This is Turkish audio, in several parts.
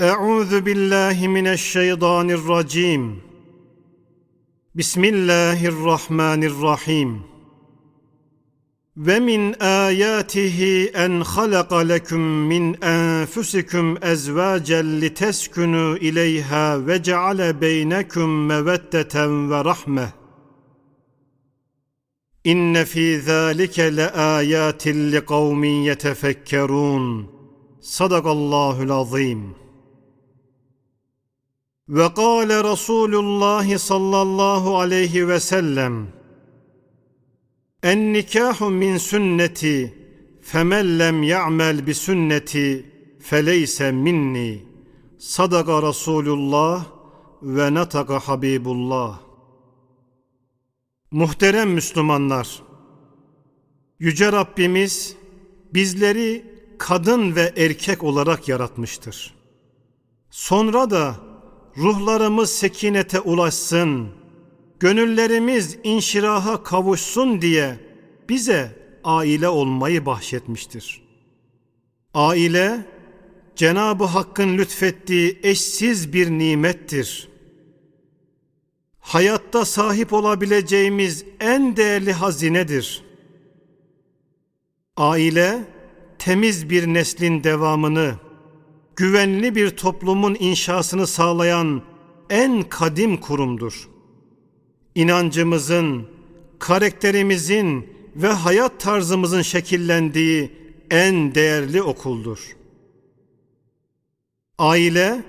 أعوذ بالله من الشيطان الرجيم بسم الله الرحمن الرحيم ومن آياته أن خلق لكم من أنفسكم أزواجا لتسكنوا إليها وجعل بينكم مودة ورحمة إن في ذلك لآيات لقوم يتفكرون صدق الله العظيم ve kâle Resulullah sallallahu aleyhi ve sellem En nikahu min sünneti femen lem ya'mel bi sünneti feleyse minni Sadaka Resulullah ve nataka Habibullah Muhterem Müslümanlar Yüce Rabbimiz bizleri kadın ve erkek olarak yaratmıştır. Sonra da ruhlarımız sekinete ulaşsın, gönüllerimiz inşiraha kavuşsun diye bize aile olmayı bahşetmiştir. Aile, Cenab-ı Hakk'ın lütfettiği eşsiz bir nimettir. Hayatta sahip olabileceğimiz en değerli hazinedir. Aile, temiz bir neslin devamını, güvenli bir toplumun inşasını sağlayan en kadim kurumdur. İnancımızın, karakterimizin ve hayat tarzımızın şekillendiği en değerli okuldur. Aile,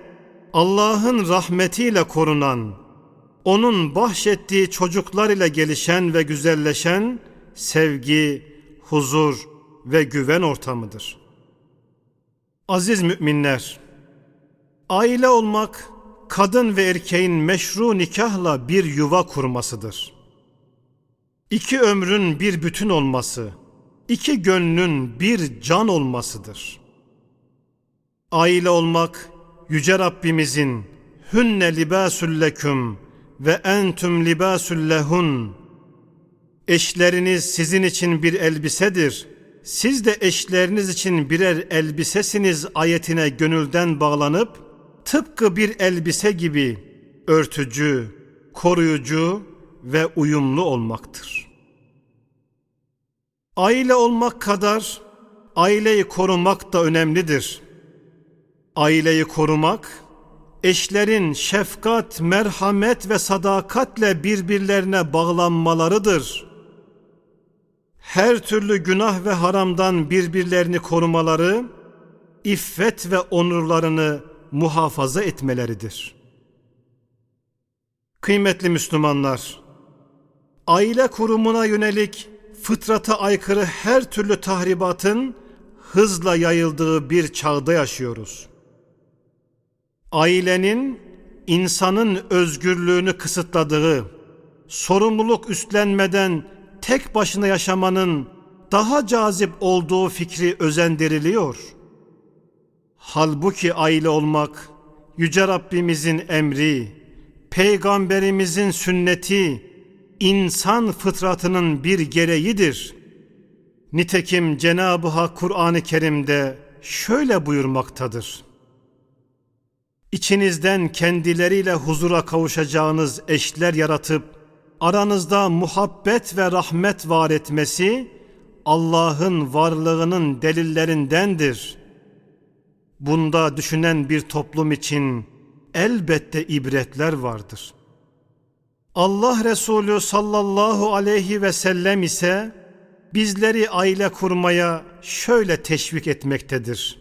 Allah'ın rahmetiyle korunan, onun bahşettiği çocuklar ile gelişen ve güzelleşen sevgi, huzur ve güven ortamıdır.'' Aziz müminler, aile olmak kadın ve erkeğin meşru nikahla bir yuva kurmasıdır. İki ömrün bir bütün olması, iki gönlün bir can olmasıdır. Aile olmak yüce Rabbimizin hünne libâsül leküm ve entüm libâsül lehun eşleriniz sizin için bir elbisedir.'' Siz de eşleriniz için birer elbisesiniz ayetine gönülden bağlanıp tıpkı bir elbise gibi örtücü, koruyucu ve uyumlu olmaktır. Aile olmak kadar aileyi korumak da önemlidir. Aileyi korumak, eşlerin şefkat, merhamet ve sadakatle birbirlerine bağlanmalarıdır.'' Her türlü günah ve haramdan birbirlerini korumaları, iffet ve onurlarını muhafaza etmeleridir. Kıymetli Müslümanlar, aile kurumuna yönelik fıtrata aykırı her türlü tahribatın hızla yayıldığı bir çağda yaşıyoruz. Ailenin insanın özgürlüğünü kısıtladığı, sorumluluk üstlenmeden tek başına yaşamanın daha cazip olduğu fikri özendiriliyor. Halbuki aile olmak Yüce Rabbimizin emri, Peygamberimizin sünneti, insan fıtratının bir gereğidir. Nitekim Cenab-ı Hak Kur'an-ı Kerim'de şöyle buyurmaktadır. İçinizden kendileriyle huzura kavuşacağınız eşler yaratıp aranızda muhabbet ve rahmet var etmesi Allah'ın varlığının delillerindendir. Bunda düşünen bir toplum için elbette ibretler vardır. Allah Resulü sallallahu aleyhi ve sellem ise bizleri aile kurmaya şöyle teşvik etmektedir.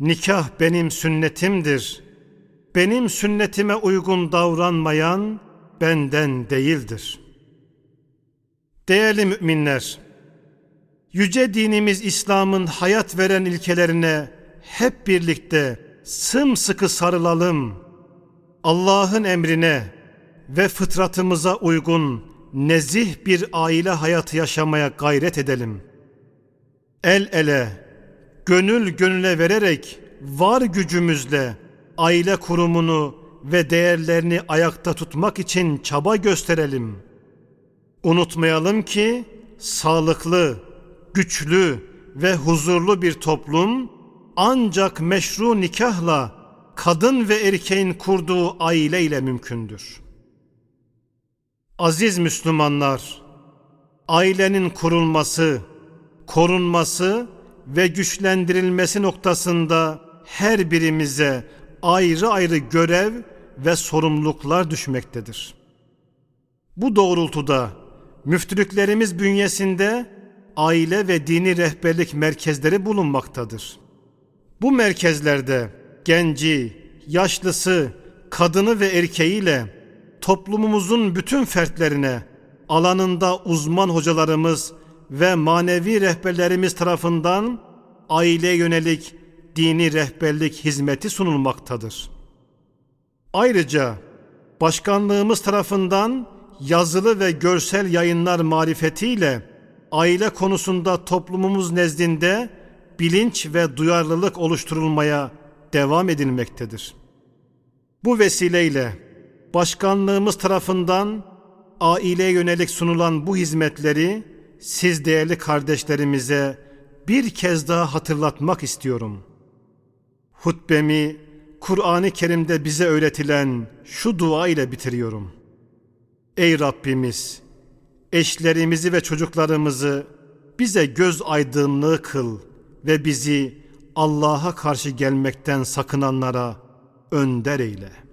Nikah benim sünnetimdir. Benim sünnetime uygun davranmayan benden değildir. Değerli müminler, yüce dinimiz İslam'ın hayat veren ilkelerine hep birlikte sımsıkı sarılalım. Allah'ın emrine ve fıtratımıza uygun nezih bir aile hayatı yaşamaya gayret edelim. El ele, gönül gönüle vererek var gücümüzle aile kurumunu ve değerlerini ayakta tutmak için çaba gösterelim. Unutmayalım ki sağlıklı, güçlü ve huzurlu bir toplum ancak meşru nikahla kadın ve erkeğin kurduğu aile ile mümkündür. Aziz Müslümanlar, ailenin kurulması, korunması ve güçlendirilmesi noktasında her birimize ayrı ayrı görev ve sorumluluklar düşmektedir. Bu doğrultuda müftülüklerimiz bünyesinde aile ve dini rehberlik merkezleri bulunmaktadır. Bu merkezlerde genci, yaşlısı, kadını ve erkeğiyle toplumumuzun bütün fertlerine alanında uzman hocalarımız ve manevi rehberlerimiz tarafından aileye yönelik dini rehberlik hizmeti sunulmaktadır. Ayrıca başkanlığımız tarafından yazılı ve görsel yayınlar marifetiyle aile konusunda toplumumuz nezdinde bilinç ve duyarlılık oluşturulmaya devam edilmektedir. Bu vesileyle başkanlığımız tarafından aileye yönelik sunulan bu hizmetleri siz değerli kardeşlerimize bir kez daha hatırlatmak istiyorum. Hutbemi Kur'an-ı Kerim'de bize öğretilen şu dua ile bitiriyorum. Ey Rabbimiz, eşlerimizi ve çocuklarımızı bize göz aydınlığı kıl ve bizi Allah'a karşı gelmekten sakınanlara önder eyle.''